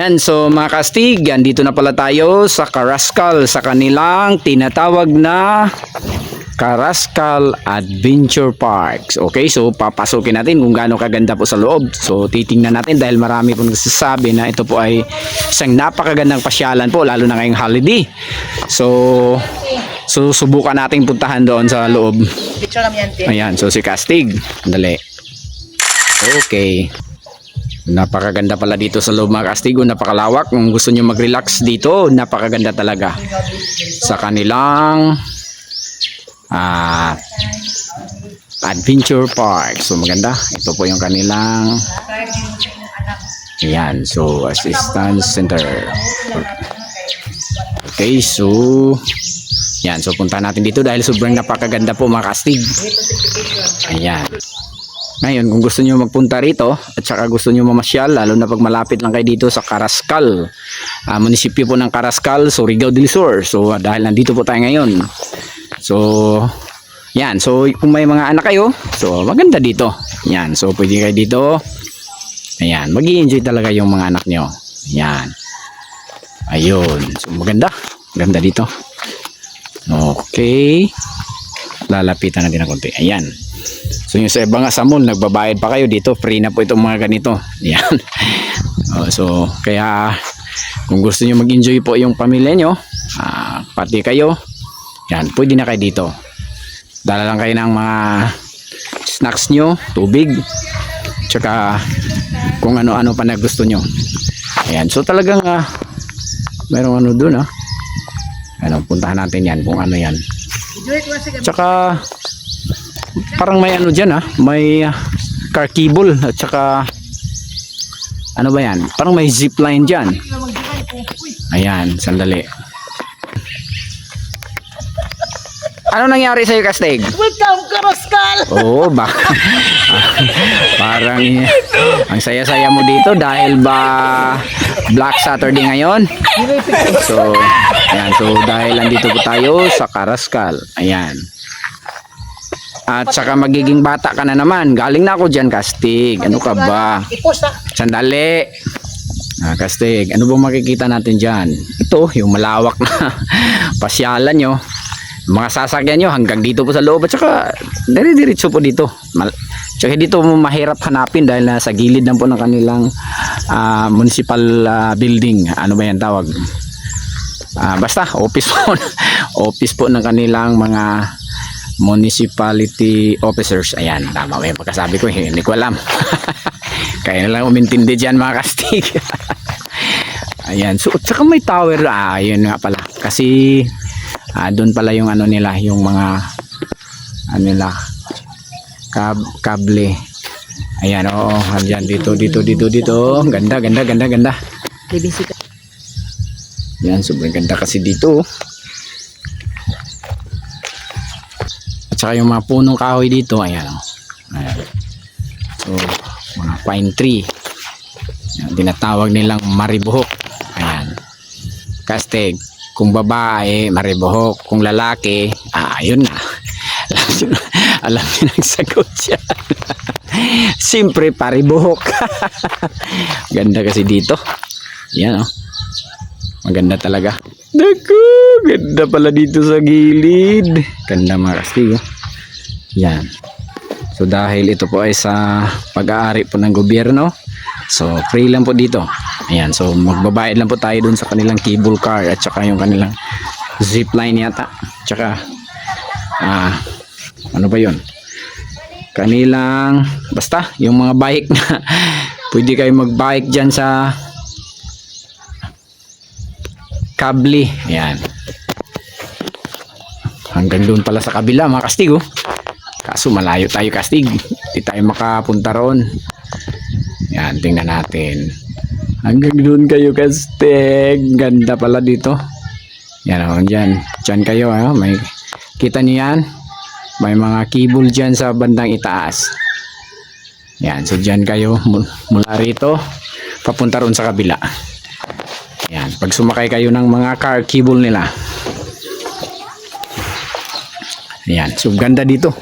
Ayan, so mga kastig, andito na pala tayo sa Karaskal sa kanilang tinatawag na Karaskal Adventure Parks. Okay, so papasukin natin kung gaano kaganda po sa loob. So titingnan natin dahil marami po nagsasabi na ito po ay isang napakagandang pasyalan po lalo na ngayong holiday. So susubukan nating puntahan doon sa loob. Yan. Ayan, so si Kastig. Dali. Okay. Napakaganda pala dito sa loob mga Kastigo. Napakalawak. Kung gusto nyo mag-relax dito, napakaganda talaga. Sa kanilang ah Adventure Park. So maganda. Ito po yung kanilang Ayan. So Assistance Center. Okay, so yan, so punta natin dito dahil sobrang napakaganda po mga kastig. Ayan. Ngayon, kung gusto nyo magpunta rito at saka gusto nyo mamasyal, lalo na pag malapit lang kayo dito sa Karaskal, ah, munisipyo po ng Karaskal, Surigao del Sur. So, ah, dahil nandito po tayo ngayon. So, yan. So, kung may mga anak kayo, so maganda dito. Yan. So, pwede kayo dito. Ayan. mag enjoy talaga yung mga anak nyo. Yan. Ayun. So, maganda. Maganda dito. Okay. Lalapitan natin ng konti. Ayan. So yung sa iba nga sa mall, nagbabayad pa kayo dito. Free na po itong mga ganito. Ayan. Oh, so, kaya kung gusto nyo mag-enjoy po yung pamilya nyo, ah, pati kayo, yan, pwede na kayo dito. Dala lang kayo ng mga snacks nyo, tubig, tsaka kung ano-ano pa na gusto nyo. Ayan, so talagang ah, merong ano dun ah. Ano, puntahan natin yan kung ano yan. Tsaka parang may ano diyan ah, may ah, car cable at tsaka ano ba yan? Parang may zip line diyan. Ayan, sandali. Ano nangyari sa iyo, Kastig? Welcome, Karaskal! Oo, ba? parang ang saya-saya mo dito dahil ba Black Saturday ngayon? So, ayan. So, dahil andito po tayo sa Karaskal. Ayan. At saka magiging bata ka na naman. Galing na ako dyan, Kastig. Ano ka ba? Ha. Sandali. Ah, Kastig, ano bang makikita natin dyan? Ito, yung malawak na pasyalan nyo. Mga sasakyan nyo hanggang dito po sa loob. At saka, dire-diretso po dito. Mal Tsaka dito mo mahirap hanapin dahil nasa gilid lang po ng kanilang ah, municipal ah, building. Ano ba yan tawag? Ah, basta, office po. office po ng kanilang mga municipality officers. Ayan, tama ba yung pagkasabi ko? eh, Hindi ko alam. Kaya na lang umintindi dyan mga kastig. Ayan, so tsaka may tower. Ah, yun nga pala. Kasi ah, doon pala yung ano nila, yung mga ano nila, kab kable. Ayan, oo. Ayan, dito, dito, dito, dito. Ganda, ganda, ganda, ganda. BBC ka. Yan, sobrang ganda kasi dito. At saka yung mga punong kahoy dito, ayan. oh. Ayan. So, mga pine tree. Yan, tinatawag nilang maribuhok. Ayan. Kastig, kung babae, maribuhok. Kung lalaki, ah, na. alam nyo, alam nyo nang sagot siya. Siyempre, paribuhok. Ganda kasi dito. Yan, oh. Maganda talaga. Naku, ganda pala dito sa gilid. Ganda mga kastigo. Yan. So dahil ito po ay sa pag-aari po ng gobyerno, so free lang po dito. Ayan, so magbabayad lang po tayo dun sa kanilang cable car at saka yung kanilang zip line yata. Tsaka, ah, ano ba yun? Kanilang, basta, yung mga bike na, pwede kayo mag-bike dyan sa Kabli. Ayan. Hanggang doon pala sa kabila mga kastig oh. Kaso malayo tayo kastig. Hindi tayo makapunta roon. Yan, tingnan natin. Hanggang doon kayo kastig. Ganda pala dito. Yan oh, dyan. Dyan kayo ah. May, kita niyo yan? May mga cable dyan sa bandang itaas. Yan, so dyan kayo mul- mula rito papunta roon sa kabila. Yan, pag sumakay kayo ng mga car cable nila. Yan, so ganda dito.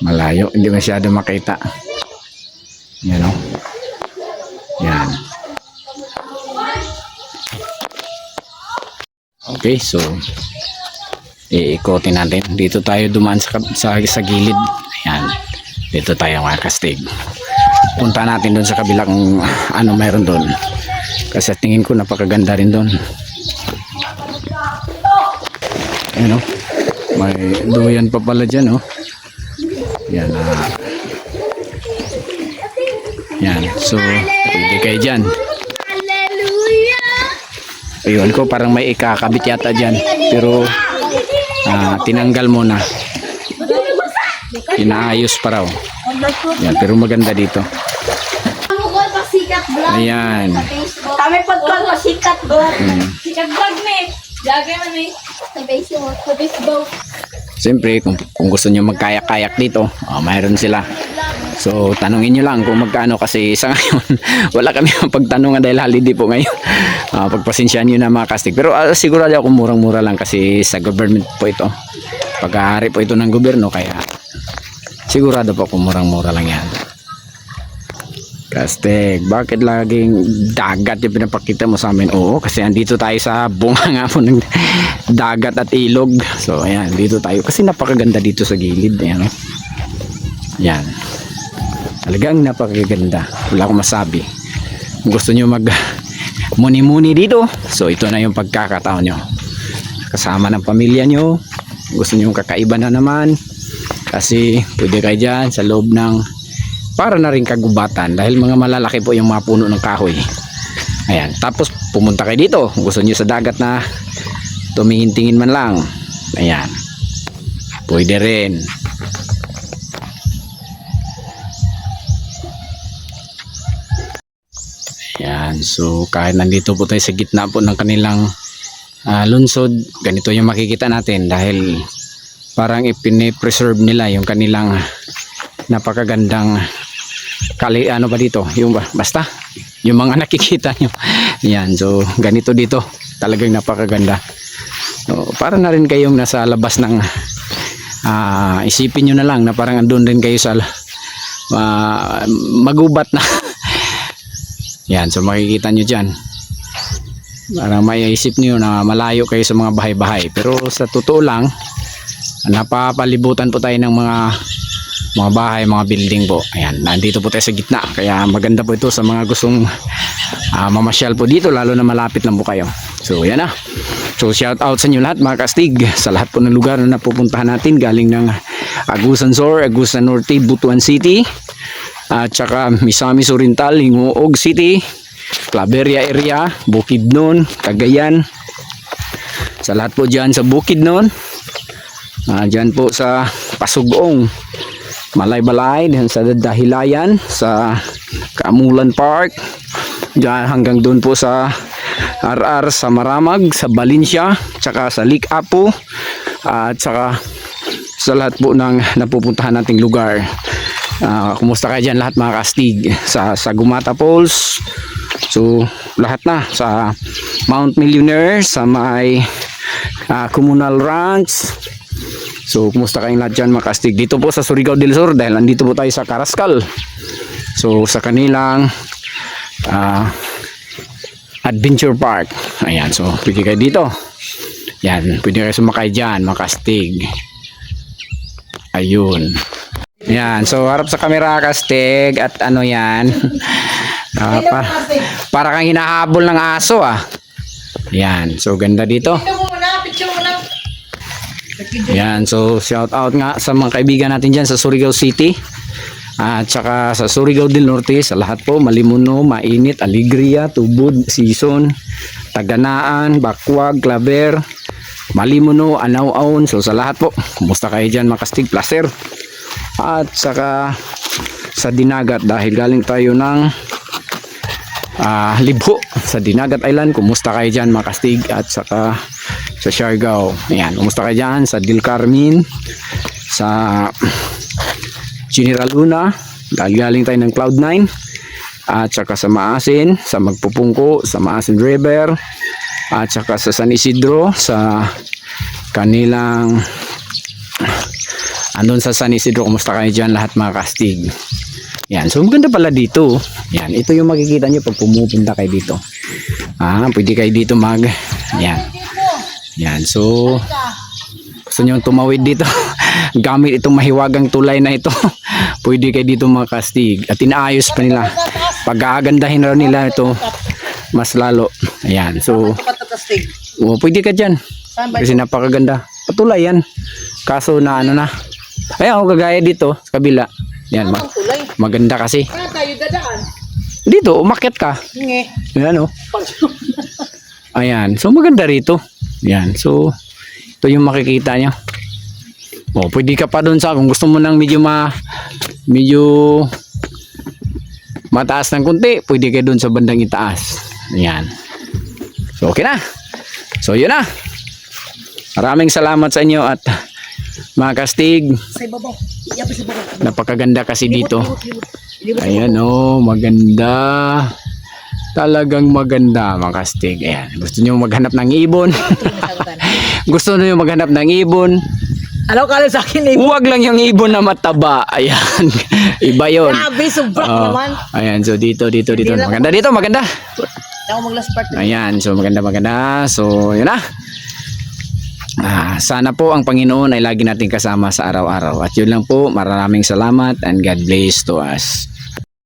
Malayo, hindi masyado makita. Yan o. Yan. Okay, so iikotin natin. Dito tayo dumaan sa, sa, sa gilid. Ayan. Dito tayo mga kastig. Punta natin doon sa kabilang ano mayroon doon. Kasi tingin ko napakaganda rin doon. Ayan o. May duyan pa pala dyan o. Yan ah. Yan. So, hindi kayo dyan. Ayun ko, parang may ikakabit yata dyan. Pero, ah, tinanggal mo na. Inaayos pa raw. Yan, pero maganda dito. Mukol pa sikat vlog Ayan. sa Facebook. Kami pagkol mo sikat vlog. Hmm. Sikat vlog ni. Lagi man ni. Sa Facebook. Sa Facebook. Siyempre, kung, kung gusto nyo magkayak-kayak dito, oh, mayroon sila. So, tanungin nyo lang kung magkano kasi sa ngayon, wala kami pagtanungan dahil holiday po ngayon. Ah, pagpasensyaan nyo na mga kastig. Pero uh, sigurado ako murang-mura lang kasi sa government po ito. Pag-aari po ito ng gobyerno, kaya sigurado po kung murang-mura lang yan. Kastig, bakit laging dagat yung pinapakita mo sa amin? Oo, kasi andito tayo sa bunga nga po ng dagat at ilog. So, ayan, dito tayo. Kasi napakaganda dito sa gilid. Ayan, oh. Yan. Talagang napakaganda. Wala akong masabi. Gusto nyo mag muni-muni dito, so ito na yung pagkakataon nyo. Kasama ng pamilya nyo. Gusto nyo kakaiba na naman. Kasi pwede kayo dyan sa loob ng para na rin kagubatan dahil mga malalaki po yung mga puno ng kahoy. Ayan. Tapos pumunta kayo dito. Gusto nyo sa dagat na tumingin-tingin man lang. Ayan. Pwede rin. Ayan. So kahit nandito po tayo sa gitna po ng kanilang ah, lunsod, ganito yung makikita natin dahil parang ipine-preserve nila yung kanilang napakagandang kali ano ba dito? Yung ba- basta? Yung mga nakikita nyo. Yan so ganito dito. Talagang napakaganda. So, para na rin kayong nasa labas ng ah, isipin nyo na lang na parang andun rin kayo sa ah, magubat na. Yan so makikita nyo dyan. Parang maiisip nyo na malayo kayo sa mga bahay-bahay. Pero sa totoo lang napapalibutan po tayo ng mga mga bahay, mga building po. Ayan, nandito po tayo sa gitna. Kaya maganda po ito sa mga gustong ah, mamasyal po dito, lalo na malapit lang po kayo. So, yan na. So, shout out sa inyo lahat mga kastig. Sa lahat po ng lugar na napupuntahan natin, galing ng Agusan Sor, Agusan Norte, Butuan City, at saka Misamis Oriental, Hingoog City, Claveria area, Bukidnon, Cagayan. Sa lahat po dyan sa Bukidnon, Ah, dyan po sa Pasugong, Malay-Balay, sa Dahilayan, sa Kaamulan Park, dyan hanggang doon po sa RR sa Maramag, sa Valencia, tsaka sa Lake Apo, at saka sa lahat po ng napupuntahan nating lugar. Ah, kumusta kayo dyan lahat mga kastig sa, sa Gumata Falls, so lahat na. Sa Mount Millionaire, sa may ah, Communal Ranch, So, kumusta kayong lahat dyan mga kastig? Dito po sa Surigao del Sur dahil nandito po tayo sa Karaskal. So, sa kanilang ah, Adventure Park. Ayan, so pwede kayo dito. Yan, pwede kayo sumakay dyan mga kastig. Ayun. Yan, so harap sa camera kastig at ano yan. Ah, pa- para kang hinahabol ng aso ah. Yan, so ganda dito. Yan, so shout out nga sa mga kaibigan natin dyan sa Surigao City. At saka sa Surigao del Norte, sa lahat po, Malimuno, Mainit, Alegria, Tubod, Season, Taganaan, Bakwag, Claver, Malimuno, Anaw-aon. So sa lahat po, kumusta kayo dyan mga kastig placer. At saka sa Dinagat dahil galing tayo ng ah Libho sa Dinagat Island. Kumusta kayo dyan mga kastig at saka sa Siargao. Ayan, kumusta kayo dyan sa Del Carmen, sa General Luna, dahil galing tayo ng Cloud9, at saka sa Maasin, sa Magpupungko, sa Maasin River, at saka sa San Isidro, sa kanilang andun sa San Isidro. Kumusta kayo dyan lahat mga kastig? Yan. So maganda pala dito. Yan. Ito yung makikita nyo pag pumupunta kayo dito. Ah, pwede kayo dito mag... Yan. Yan. So, gusto nyo tumawid dito. Gamit itong mahiwagang tulay na ito. pwede kayo dito mga kastig. At inaayos pa nila. Pag-aagandahin raw nila ito mas lalo. Ayan. So, oh, pwede ka dyan. Kasi napakaganda. Patulay yan. Kaso na ano na. Ayan, oh, kagaya dito sa kabila. Yan, ma- tulay? maganda kasi. Dito, umakyat ka. Ayan, oh. Ayan. So, maganda rito. Ayan. So, ito yung makikita niya. Oh, pwede ka pa doon sa kung gusto mo nang medyo ma medyo mataas ng kunti, pwede ka doon sa bandang itaas. Ayan. So, okay na. So, yun na. Maraming salamat sa inyo at mga kastig. Sa ibabaw. Napakaganda kasi dito. Ayan oh, maganda. Talagang maganda mga kastig. Ayan. Gusto nyo maghanap ng ibon? Gusto nyo maghanap ng ibon? Alaw ka lang sa akin eh. Huwag lang yung ibon na mataba. Ayan. Iba yun. Grabe, sobra Oh, naman. ayan, so dito, dito, dito. Maganda dito, maganda. Ako mag-last part. Ayan, so maganda, maganda. So, yun na. Ah, sana po ang Panginoon ay lagi nating kasama sa araw-araw. At yun lang po, maraming salamat and God bless to us.